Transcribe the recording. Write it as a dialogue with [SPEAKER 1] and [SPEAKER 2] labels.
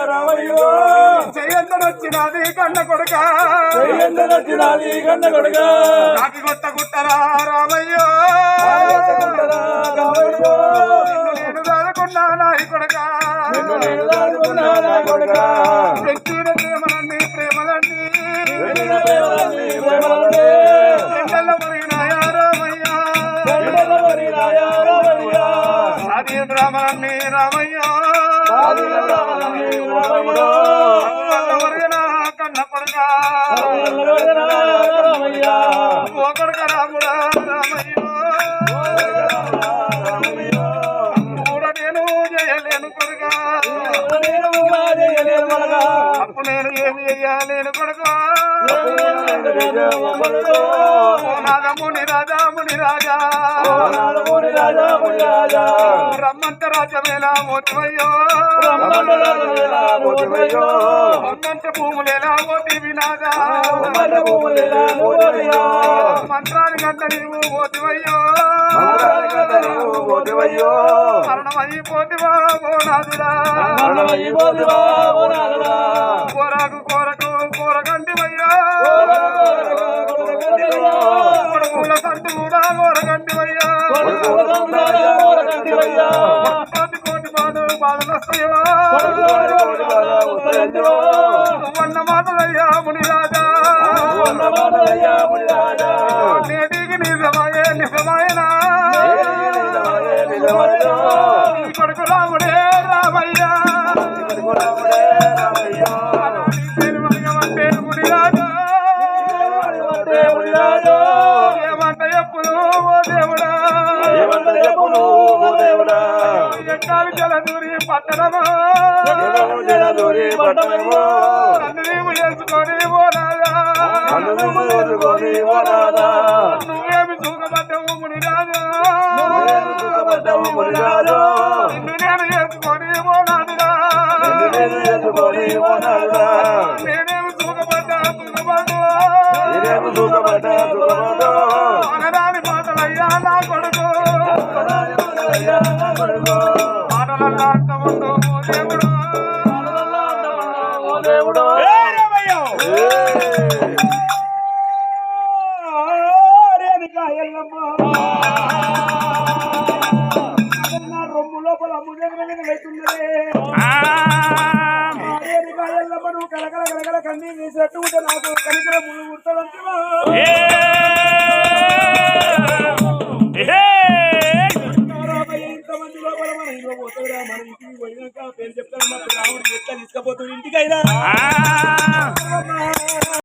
[SPEAKER 1] రామయ్యో.
[SPEAKER 2] చెయ్యంతనొచ్చినది కన్న కొడుక.
[SPEAKER 1] చెయ్యందనొచ్చినాది కన్న కొడుక.
[SPEAKER 2] కాకి గుట్ట గుట్టరా రామయ్యో. నేను నాయి కొడుక.
[SPEAKER 1] నేను దాచుకున్నా నా కొడుక.
[SPEAKER 2] పెట్టిన ప్రేమలన్నీ ప్రేమలన్నీ.
[SPEAKER 1] ప్రేమలన్నీ ప్రేమలనే
[SPEAKER 2] ఎండల మరినాయా రామయ్య.
[SPEAKER 1] వెంటనే వరినాయా రామయ్యా.
[SPEAKER 2] అది రామలన్నీ రామయ్య. అప్పుడు నేను ఏమి చెయ్యలేను కొడుక. నాదముని రాజాముని రాజా రమ్మంత రాజమేలా మోతివయ్యో. భూములేలా మోతి
[SPEAKER 1] భూములేలా పోతుమయ్యో
[SPEAKER 2] మంత్రాలు గంట నీవు మోతివయ్యో.
[SPEAKER 1] పోతుమయ్యో
[SPEAKER 2] మరణమైపోతివా ఓ నాదుడా
[SPEAKER 1] మరణమయ్యి పోతువా ఓ నాథుడా.
[SPEAKER 2] కోరకు కోరకు కోరగంటివయ్యా
[SPEAKER 1] కొడుకంటివయ్యా.
[SPEAKER 2] కొడుకుల సంటి కూడా కోరగంటివయ్యా
[SPEAKER 1] కొడుకుల సంతాన కొడుకంటివయ్యా.
[SPEAKER 2] కోటి కోటి బాధలు బాధలు వస్తాయో
[SPEAKER 1] కొడుకుల కొడుకుల ఉత్తరించువో.
[SPEAKER 2] నువ్వన్న మాటలయ్యా ముని రాజా
[SPEAKER 1] ఉన్న మాటలయ్యా ముని రాజా.
[SPEAKER 2] నేటికి నిజమాయే నిజమాయనా ఎక్కాలి జలదూరి పట్టణమా
[SPEAKER 1] జలదూరి పట్టణమో.
[SPEAKER 2] నన్ను చేసుకొని ఓ రాజా
[SPEAKER 1] నన్ను ఎదుర్కొని ఓ.
[SPEAKER 2] నువ్వేమి ముని రాజా
[SPEAKER 1] నువ్వేమి సుఖపడ్డవు ముని రాజో.
[SPEAKER 2] నిన్ను నేను చేసుకొని ఓ నాదురా
[SPEAKER 1] నిన్ను నేను ఎదుర్కొని ఓ నాథా.
[SPEAKER 2] నేనేమి చూకబడ్డా చూకబడ్డా
[SPEAKER 1] నేనేమి సుఖపడ్డా సుఖపడ్డా.
[SPEAKER 2] అనరాని మాటలయ్యా నా కొడుకు
[SPEAKER 1] అయ్యా నా కొడుకో.
[SPEAKER 2] కలకల కలకల కన్నీ వేసేట్టు ఉంటే నాకు కనికర ముళ్ళు కుడతాడంటున్నా చెప్తాను ఇంటికైనా